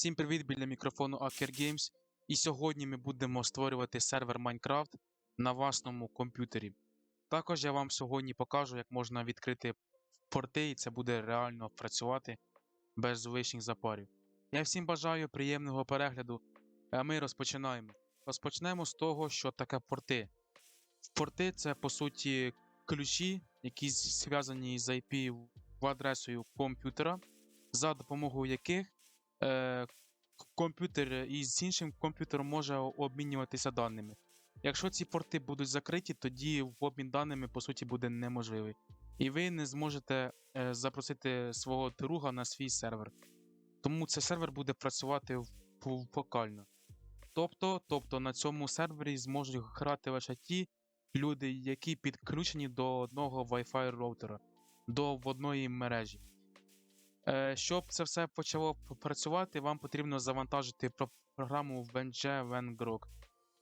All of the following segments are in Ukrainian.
Всім привіт біля мікрофону Aker Games. І сьогодні ми будемо створювати сервер Minecraft на власному комп'ютері. Також я вам сьогодні покажу, як можна відкрити порти, і це буде реально працювати без лишніх запарів. Я всім бажаю приємного перегляду, а ми розпочинаємо. Розпочнемо з того, що таке порти. Порти це по суті ключі, які зв'язані з IP в адресою комп'ютера, за допомогою яких е, комп'ютер із іншим комп'ютером може обмінюватися даними. Якщо ці порти будуть закриті, тоді обмін даними по суті буде неможливий. І ви не зможете е, запросити свого друга на свій сервер. Тому цей сервер буде працювати в- в- вокально. Тобто, тобто на цьому сервері зможуть грати лише ті люди, які підключені до одного Wi-Fi роутера, до одної мережі. Е, Щоб це все почало працювати, вам потрібно завантажити про- програму Vengrok,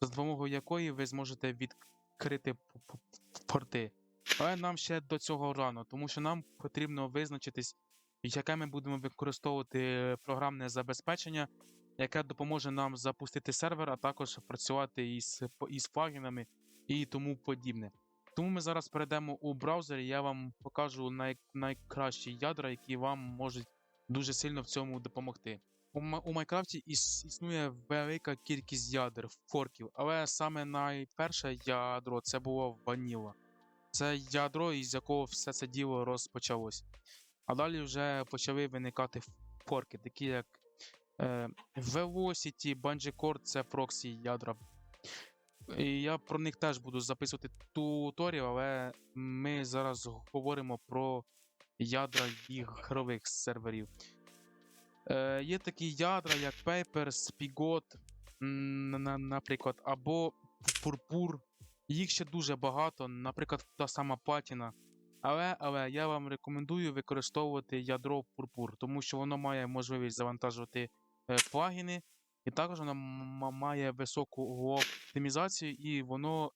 за допомогою якої ви зможете відкрити порти. Але нам ще до цього рано, тому що нам потрібно визначитись, яке ми будемо використовувати програмне забезпечення, яке допоможе нам запустити сервер, а також працювати із, із плагінами і тому подібне. Тому ми зараз перейдемо у браузер, і я вам покажу най, найкращі ядра, які вам можуть дуже сильно в цьому допомогти. У, Ма- у Майнкрафті іс, існує велика кількість ядер, форків, але саме найперше ядро це було Vanilla. Це ядро, із якого все це діло розпочалось. А далі вже почали виникати форки, такі як е, Velocity, Bungee Core, це проксі ядра. Я про них теж буду записувати туторіал, але ми зараз говоримо про ядра ігрових серверів. Е, є такі ядра, як Paper, Spigot, м, на- наприклад, або Purpur. Їх ще дуже багато, наприклад, та сама Патіна. Але, але я вам рекомендую використовувати ядро Purpur, тому що воно має можливість завантажувати е, плагіни, і також воно має високу оптимізацію, і воно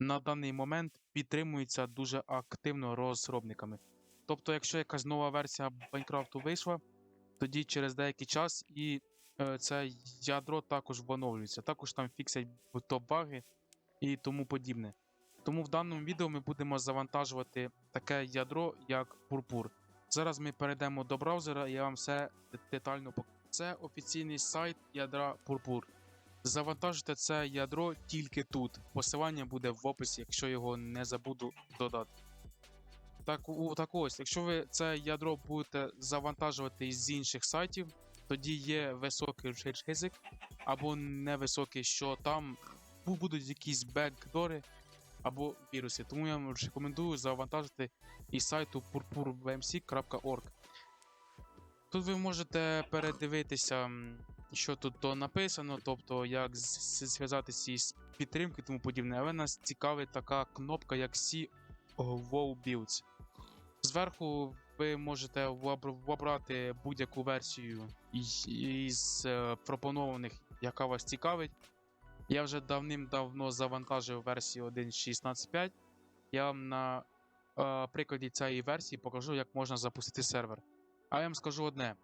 на даний момент підтримується дуже активно розробниками. Тобто, якщо якась нова версія Майнкрафту вийшла, тоді через деякий час і е, це ядро також оновлюється. Також там фіксять баги і тому подібне. Тому в даному відео ми будемо завантажувати таке ядро, як Purpur. Зараз ми перейдемо до браузера, і я вам все детально покажу. Це офіційний сайт ядра Purpur. Завантажуйте це ядро тільки тут. Посилання буде в описі, якщо його не забуду додати. Так, у, так ось, якщо ви це ядро будете завантажувати із інших сайтів, тоді є високий ризик або невисокий, що там бу- будуть якісь бекдори або віруси. Тому я вам рекомендую завантажити із сайту purpurvmc.org. Тут ви можете передивитися, що тут то написано, тобто як зв'язатися із підтримкою і тому подібне. Але нас цікавить така кнопка, як C WoW Builds. Зверху ви можете обрати будь-яку версію із, із е, пропонованих, яка вас цікавить. Я вже давним-давно завантажив версію 1.16.5. Я вам на е, прикладі цієї версії покажу, як можна запустити сервер. А я вам скажу одне: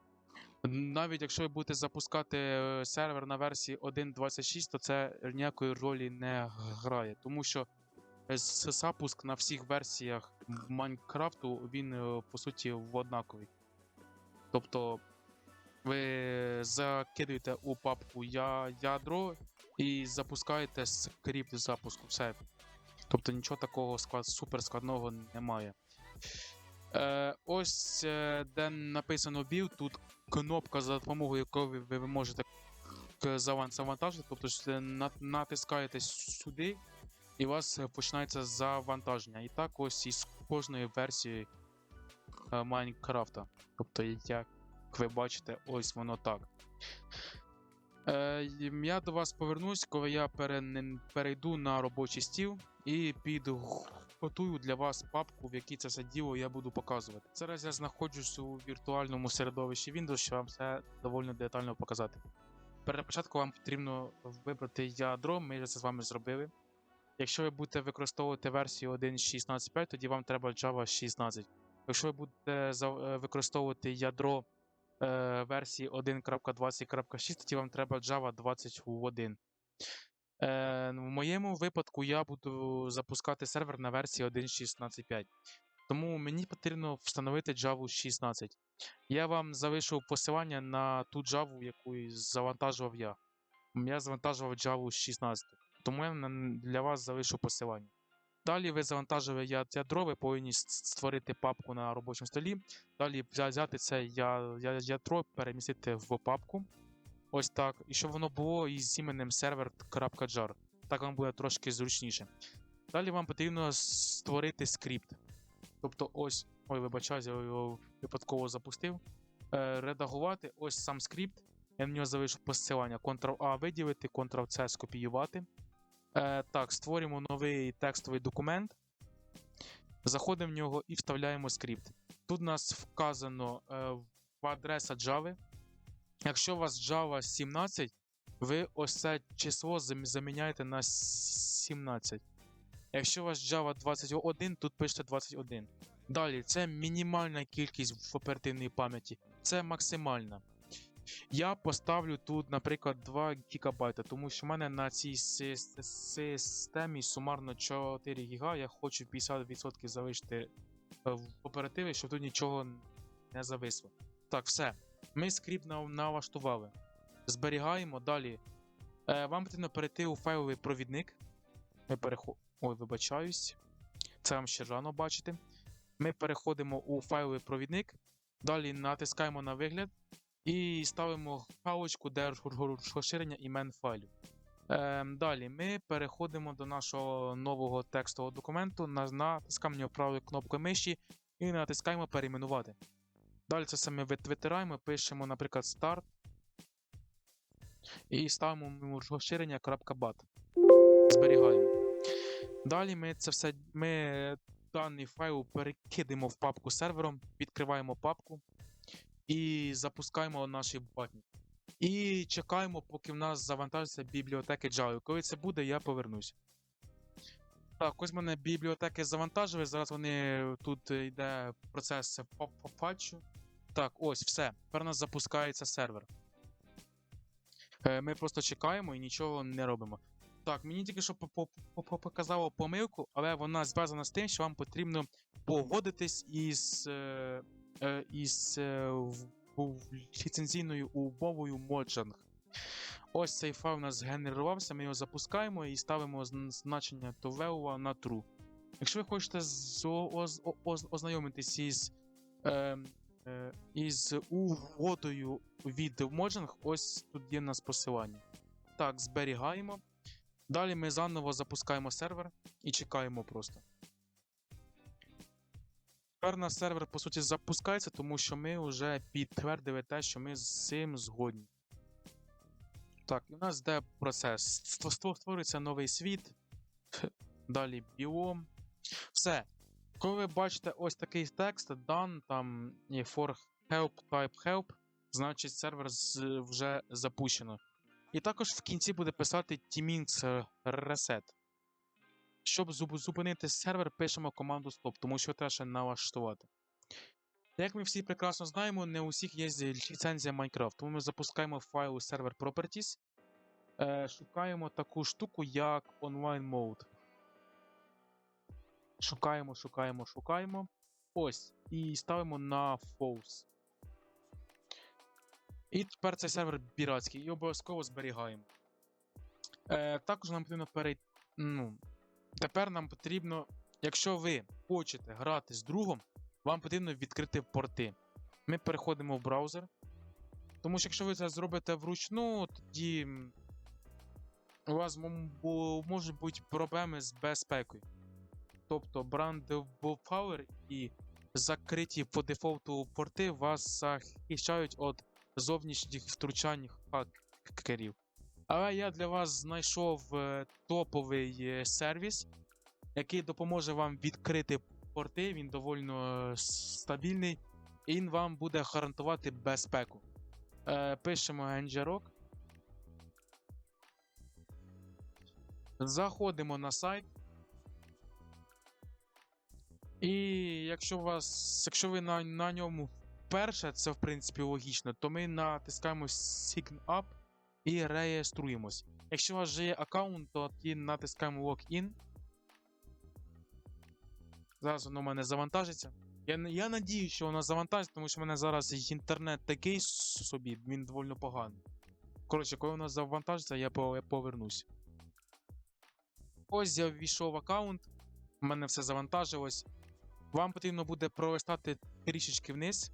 навіть якщо ви будете запускати е, сервер на версії 1.26, то це ніякої ролі не грає, тому що е, запуск на всіх версіях Майнкрафту він е, по суті однаковий. Тобто ви закидуєте у папку я, ядро і запускаєте скрипт запуску. Все. Тобто нічого такого склад, супер складного немає. Е, ось е, де написано build, тут кнопка, за допомогою якої ви, можете завантажити. Тобто е, натискаєте сюди, і у вас е, починається завантаження. І так ось із кожної версії Майнкрафта. Тобто, як ви бачите, ось воно так. Е, я до вас повернусь, коли я перейду на робочий стіл і підготую для вас папку, в якій це все діло я буду показувати. Зараз я знаходжусь у віртуальному середовищі Windows, щоб вам все доволі детально показати. Перед початку вам потрібно вибрати ядро, ми вже це з вами зробили. Якщо ви будете використовувати версію 1.16.5, тоді вам треба Java 16. Якщо ви будете е, використовувати ядро е, версії 1.20.6, тоді вам треба Java 21. Е, в моєму випадку я буду запускати сервер на версії 1.16.5. Тому мені потрібно встановити Java 16. Я вам залишу посилання на ту Java, яку завантажував я. Я завантажував Java 16. Тому я для вас залишу посилання. Далі ви завантажили ядро, ви повинні створити папку на робочому столі. Далі взяти це ядро, перемістити в папку. Ось так. І щоб воно було із іменем server.jar. Так вам буде трошки зручніше. Далі вам потрібно створити скрипт. Тобто, ось. Ой, вибачаюсь, я його випадково запустив. Е, редагувати ось сам скрипт. Я на нього залишу посилання. Ctrl-A виділити, Ctrl-C скопіювати. Е, так, створюємо новий текстовий документ. Заходимо в нього і вставляємо скрипт. Тут у нас вказано е, адреса Java. Якщо у вас Java 17, ви ось це число заміняєте на 17. Якщо у вас Java 21, тут пишете 21. Далі, це мінімальна кількість в оперативній пам'яті, це максимальна. Я поставлю тут, наприклад, 2 ГБ, тому що в мене на цій системі сумарно 4 ГБ, я хочу 50% залишити е, в оперативі, щоб тут нічого не зависло. Так, все. Ми нав- налаштували. Зберігаємо далі. Е, вам потрібно перейти у файловий провідник. Ми перехо... Ой, вибачаюсь. Це вам ще рано бачити. Ми переходимо у файловий провідник. Далі натискаємо на вигляд і ставимо галочку, де розширення імен файлів. Ем, далі ми переходимо до нашого нового текстового документу, натискаємо правою кнопкою миші і натискаємо перейменувати. Далі це ми витираємо, пишемо, наприклад, start і ставимо йому розширення .bat. Зберігаємо. Далі ми це все ми даний файл перекидаємо в папку сервером, відкриваємо папку і запускаємо наш батник. І чекаємо, поки в нас завантажаться бібліотеки Java. Коли це буде, я повернусь. Так, ось мене бібліотеки завантажили. Зараз вони тут йде процес по патчу. Так, ось, все. Тепер у нас запускається сервер. Е, Ми просто чекаємо і нічого не робимо. Так, мені тільки що по- по- по- по- показало помилку, але вона зв'язана з тим, що вам потрібно погодитись із, е, е, із ліцензійною умовою Mojang. Ось цей файл у нас згенерувався, ми його запускаємо і ставимо значення to на true. Якщо ви хочете ознайомитись із, е, е, із угодою від Mojang, ось тут є в нас посилання. Так, зберігаємо. Далі ми заново запускаємо сервер і чекаємо просто. Тепер наш сервер, по суті, запускається, тому що ми вже підтвердили те, що ми з цим згодні. Так, і у нас йде процес. Ство- ство- Створюється новий світ, далі біом. Все. Коли ви бачите ось такий текст, done, там for help type help, значить сервер вже запущено. І також в кінці буде писати е, reset. Щоб зупинити сервер, пишемо команду stop, тому що треба ще налаштувати. Як ми всі прекрасно знаємо, не у всіх є ліцензія Minecraft, тому ми запускаємо файл сервер Properties, е, шукаємо таку штуку, як Online Mode. Шукаємо, шукаємо, шукаємо. Ось. І ставимо на False. І тепер цей сервер піратський, і обов'язково зберігаємо. Е, також нам потрібно перейти. Ну, тепер нам потрібно, якщо ви хочете грати з другом, вам потрібно відкрити порти. Ми переходимо в браузер. Тому що якщо ви це зробите вручну, тоді у вас можуть бути проблеми з безпекою. Тобто Power і закриті по дефолту порти вас захищають від зовнішніх втручань хакерів. Але я для вас знайшов е, топовий е, сервіс, який допоможе вам відкрити порти. Він доволі е, стабільний, і він вам буде гарантувати безпеку. Пишемо Ngrok. Заходимо на сайт. І якщо у вас, якщо ви на, на ньому перше, це в принципі логічно, то ми натискаємо Sign Up і реєструємось. Якщо у вас вже є аккаунт, то натискаємо Login. Зараз воно в мене завантажиться. Я, я надію, що воно завантажиться, тому що в мене зараз інтернет такий собі, він доволі поганий. Коротше, коли воно завантажиться, я, по- я повернусь. Ось я ввійшов в аккаунт, у мене все завантажилось. Вам потрібно буде пролистати трішечки вниз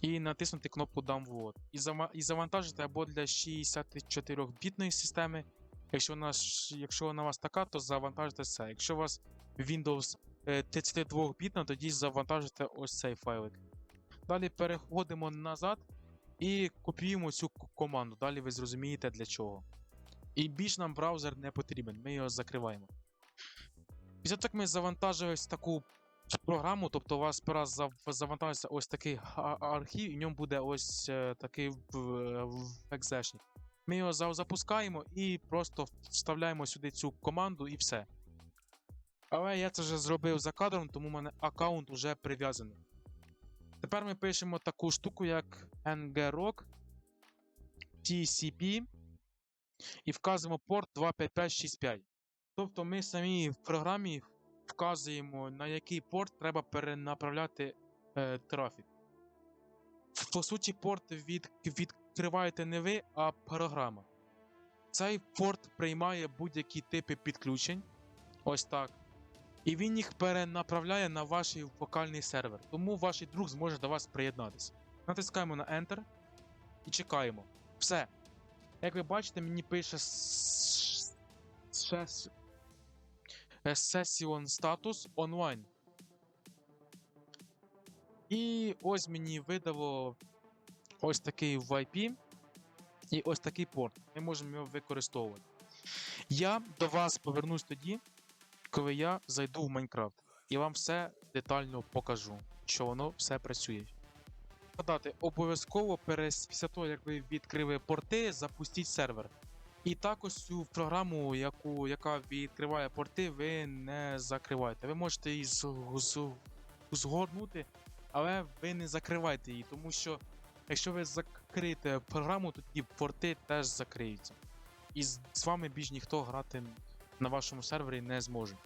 і натиснути кнопку Download. І, завантажити або для 64-бітної системи. Якщо вона, якщо вона у вас така, то завантажите це. Якщо у вас Windows е, 32-бітна, тоді завантажите ось цей файлик. Далі переходимо назад і копіюємо цю команду. Далі ви зрозумієте для чого. І більш нам браузер не потрібен, ми його закриваємо. Після як ми завантажили таку програму, тобто у вас зав- завантажиться ось такий архів, і в ньому буде ось е, такий в- екзешник. Ми його запускаємо і просто вставляємо сюди цю команду і все. Але я це вже зробив за кадром, тому в мене аккаунт вже прив'язаний. Тепер ми пишемо таку штуку, як ngrok TCP і вказуємо порт 25565. Тобто ми самі в програмі вказуємо, на який порт треба перенаправляти е, трафік. По суті, порт від, відкриваєте не ви, а програма. Цей порт приймає будь-які типи підключень. Ось так. І він їх перенаправляє на ваш вокальний сервер. Тому ваш друг зможе до вас приєднатися. Натискаємо на Enter і чекаємо. Все. Як ви бачите, мені пише с- с- е, Session Status Online. І ось мені видало ось такий VIP і ось такий порт. Ми можемо його використовувати. Я до вас повернусь тоді, коли я зайду в Майнкрафт і вам все детально покажу, що воно все працює. Обов'язково після того, як ви відкрили порти, запустіть сервер. І також цю програму, яку, яка відкриває порти, ви не закриваєте. Ви можете її згорнути, але ви не закривайте її, тому що якщо ви закриєте програму, тоді порти теж закриються. І з, з вами більш ніхто грати на вашому сервері не зможе.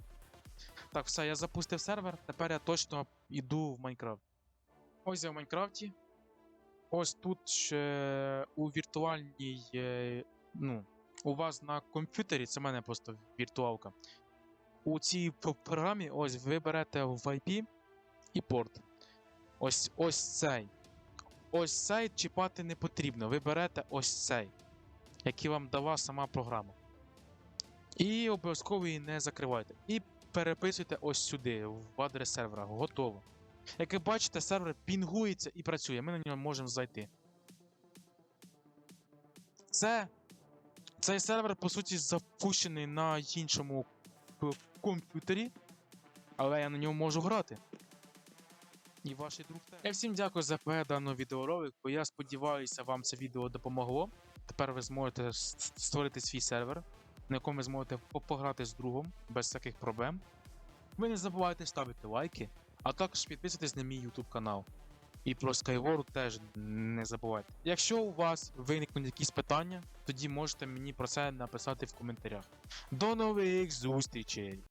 Так, все, я запустив сервер, тепер я точно йду в Майнкрафт. Ось я в Майнкрафті. Ось тут ще у віртуальній. е, Ну, у вас на комп'ютері, це в мене просто віртуалка. У цій програмі ось ви берете в IP і порт. Ось ось цей. Ось цей чіпати не потрібно. Ви берете ось цей, який вам дала сама програма. І обов'язково її не закривайте. І переписуйте ось сюди, в адрес сервера. Готово. Як ви бачите, сервер пінгується і працює. Ми на нього можемо зайти. Це. Цей сервер, по суті, запущений на іншому комп'ютері, але я на ньому можу грати. І ваш друг теж. Я всім дякую за перегляд даного відеоролику. Я сподіваюся, вам це відео допомогло. Тепер ви зможете створити свій сервер, на якому ви зможете пограти з другом без всяких проблем. Ви не забувайте ставити лайки, а також підписуйтесь на мій YouTube канал. І про Skyward теж не забувайте. Якщо у вас виникнуть якісь питання, тоді можете мені про це написати в коментарях. До нових зустрічей!